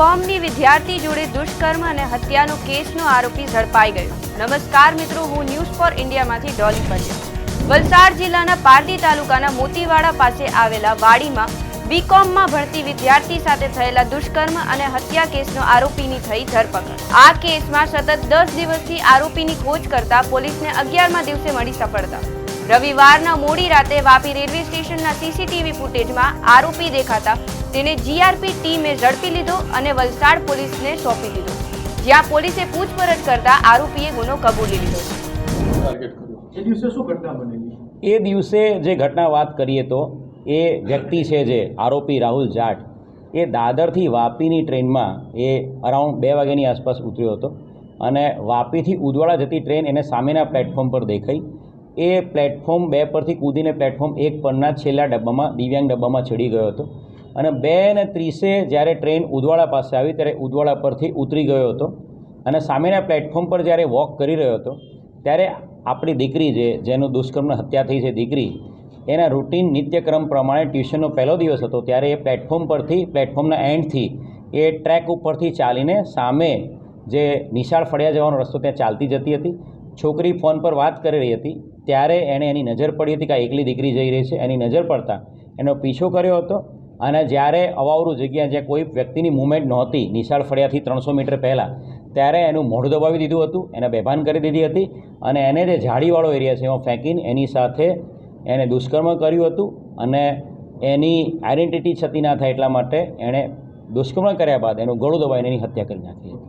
વિદ્યાર્થી જોડે દુષ્કર્મ અને હત્યાનો કેસનો આરોપી ઝડપાઈ ગયો. નમસ્કાર મિત્રો, હું ન્યૂઝ ફોર ઇન્ડિયામાંથી ડોલી પટેલ. વલસાડ જિલ્લાના પારડી તાલુકાના મોતીવાડા પાસે આવેલા વાડીમાં બીકોમમાં ભણતી વિદ્યાર્થી સાથે થયેલા દુષ્કર્મ અને હત્યા કેસનો આરોપીની થઈ ધરપકડ. આ કેસમાં સતત દસ દિવસથી આરોપીની ખોજ કરતા પોલીસને અગિયારમા દિવસે મળી સફળતા. રવિવારના મોડી રાતે વાપી રેલવે સ્ટેશનના સીસીટીવી ફૂટેજમાં આરોપી દેખાતા તેને જીઆરપી ટીમે ઝડપી લીધો અને વલસાડ પોલીસને સોંપી દીધો. જ્યાં પોલીસે પૂછપરછ કરતા આરોપીએ ગુનો કબૂલી લીધો. એ દિવસે શું ઘટના બનેલી? એ દિવસે જે ઘટના વાત કરીએ તો એ વ્યક્તિ છે જે આરોપી રાહુલ જાટ એ દાદરથી વાપીની ટ્રેનમાં એ અરાઉન્ડ બે વાગ્યાની આસપાસ ઉતર્યો હતો અને વાપીથી ઉદવાડા જતી ટ્રેન એને સામેના પ્લેટફોર્મ પર દેખાઈ એ પ્લેટફોર્મ બે પરથી કૂદીને પ્લેટફોર્મ એક પરના છેલ્લા ડબ્બામાં, દિવ્યાંગ ડબ્બામાં ચડી ગયો હતો. અને બે ને ત્રીસે જ્યારે ટ્રેન ઉદવાડા પાસે આવી ત્યારે ઉદવાડા પરથી ઉતરી ગયો હતો. અને સામેના પ્લેટફોર્મ પર જ્યારે વોક કરી રહ્યો હતો, ત્યારે આપણી દીકરી જે, જેનું દુષ્કર્મની હત્યા થઈ છે દીકરી, એના રૂટીન નિત્યક્રમ પ્રમાણે ટ્યુશનનો પહેલો દિવસ હતો, ત્યારે એ પ્લેટફોર્મ પરથી, પ્લેટફોર્મના એન્ડથી એ ટ્રેક ઉપરથી ચાલીને સામે જે નિશાળ ફળિયા જવાનો રસ્તો ત્યાં ચાલતી જતી હતી. છોકરી ફોન પર વાત કરી રહી હતી, ત્યારે એણે એની નજર પડી હતી કે આ એકલી દીકરી જઈ રહી છે. એની નજર પડતા એનો પીછો કર્યો હતો અને જ્યારે અવાવરું જગ્યા જ્યાં કોઈ વ્યક્તિની મૂવમેન્ટ નહોતી, નિશાળ ફળિયાથી ત્રણસો મીટર પહેલાં, ત્યારે એનું મોઢું દબાવી દીધું હતું, એને બેભાન કરી દીધી હતી અને એને જે ઝાડીવાળો એરિયા છે એમાં ફેંકીને એની સાથે એને દુષ્કર્મ કર્યું હતું અને એની આઈડેન્ટિટી છતી ના થાય એટલા માટે એણે દુષ્કર્મ કર્યા બાદ એનું ગળું દબાવીને એની હત્યા કરી નાખી હતી.